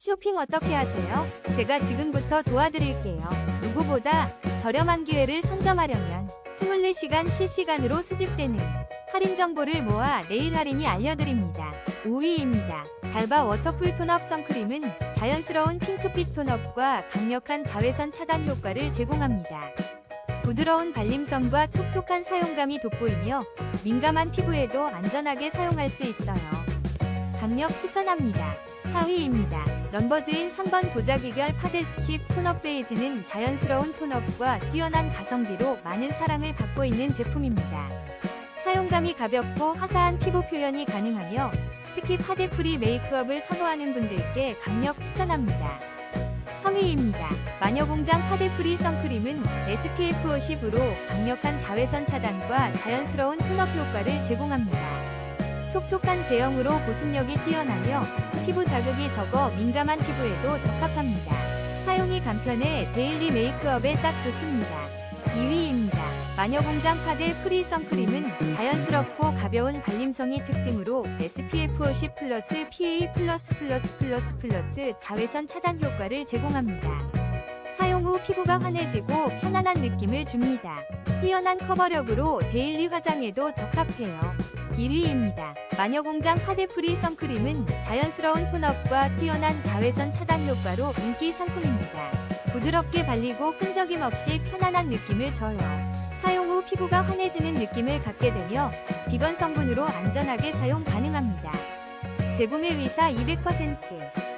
쇼핑 어떻게 하세요? 제가 지금부터 도와드릴게요. 누구보다 저렴한 기회를 선점하려면 24시간 실시간으로 수집되는 할인 정보를 모아 내일 할인이 알려드립니다. 5위입니다. 달바 워터풀 톤업 선크림은 자연스러운 핑크빛 톤업과 강력한 자외선 차단 효과를 제공합니다. 부드러운 발림성과 촉촉한 사용감이 돋보이며 민감한 피부에도 안전하게 사용할 수 있어요. 강력 추천합니다. 4위입니다. 넘버즈인 3번 도자기결 파데 스킵 톤업 베이지는 자연스러운 톤업과 뛰어난 가성비로 많은 사랑을 받고 있는 제품입니다. 사용감이 가볍고 화사한 피부 표현이 가능하며 특히 파데 프리 메이크업을 선호하는 분들께 강력 추천합니다. 3위입니다. 마녀공장 파데 프리 선크림은 SPF 50으로 강력한 자외선 차단과 자연스러운 톤업 효과를 제공합니다. 촉촉한 제형으로 보습력이 뛰어나며 피부 자극이 적어 민감한 피부에도 적합합니다. 사용이 간편해 데일리 메이크업에 딱 좋습니다. 2위입니다. 마녀공장 파데 프리 선크림은 자연스럽고 가벼운 발림성이 특징으로 SPF 50 플러스 PA 플러스 플러스 플러스 플러스 자외선 차단 효과를 제공합니다. 사용 후 피부가 환해지고 편안한 느낌을 줍니다. 뛰어난 커버력으로 데일리 화장에도 적합해요. 1위입니다. 마녀공장 파데프리 선크림은 자연스러운 톤업과 뛰어난 자외선 차단 효과로 인기 상품입니다. 부드럽게 발리고 끈적임 없이 편안한 느낌을 줘요. 사용 후 피부가 환해지는 느낌을 갖게 되며 비건 성분으로 안전하게 사용 가능합니다. 재구매 의사 200%